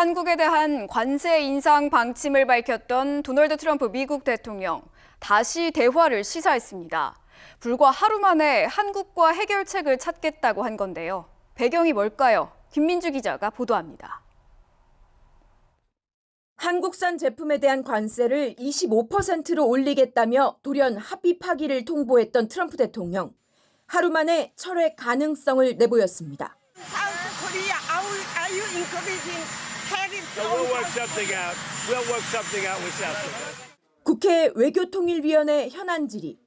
한국에 대한 관세 인상 방침을 밝혔던 도널드 트럼프 미국 대통령 다시 대화를 시사했습니다. 불과 하루 만에 한국과 해결책을 찾겠다고 한 건데요. 배경이 뭘까요? 김민주 기자가 보도합니다. 한국산 제품에 대한 관세를 25%로 올리겠다며 돌연 합의 파기를 통보했던 트럼프 대통령. 하루 만에 철회 가능성을 내보였습니다. South Korea, are, we, are you encouraging tariffs So on we'll work something out. We'll work something out with South Korea. 국회 외교통일위원회 현안 질의.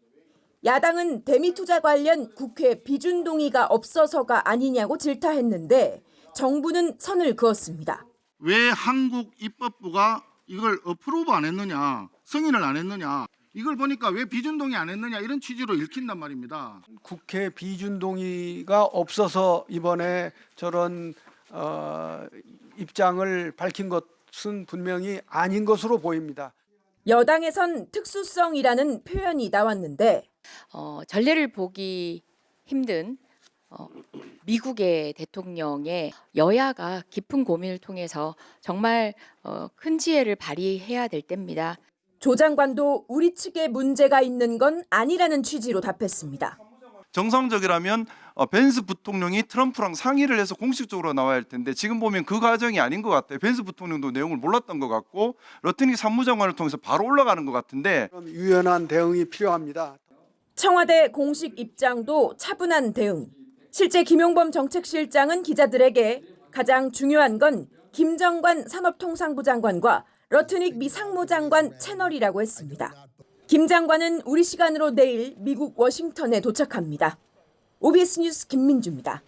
야당은 대미 투자 관련 국회 비준 동의가 없어서가 아니냐고 질타했는데 정부는 선을 그었습니다. 왜 한국 입법부가 이걸 어프로브 안 했느냐, 승인을 안 했느냐, 이걸 보니까 왜 비준 동의 안 했느냐 이런 취지로 읽힌단 말입니다. 국회 비준 동의가 없어서 이번에 저런 어, 입장을 밝힌 것은 분명히 아닌 것으로 보입니다. 여당에선 특수성이라는 표현이 나왔는데 어, 전례를 보기 힘든 어, 미국의 대통령의 여야가 깊은 고민을 통해서 정말 어, 큰 지혜를 발휘해야 될 때입니다. 조 장관도 우리 측에 문제가 있는 건 아니라는 취지로 답했습니다. 정상적이라면 어, 벤스 부통령이 트럼프랑 상의를 해서 공식적으로 나와야 할 텐데 지금 보면 그 과정이 아닌 것 같아요. 벤스 부통령도 내용을 몰랐던 것 같고 러트닉 산무장관을 통해서 바로 올라가는 것 같은데 유연한 대응이 필요합니다. 청와대 공식 입장도 차분한 대응. 실제 김용범 정책실장은 기자들에게 가장 중요한 건 김정관 산업통상부 장관과 러트닉 미 상무장관 채널이라고 했습니다. 김 장관은 우리 시간으로 내일 미국 워싱턴에 도착합니다. OBS 뉴스 김민주입니다.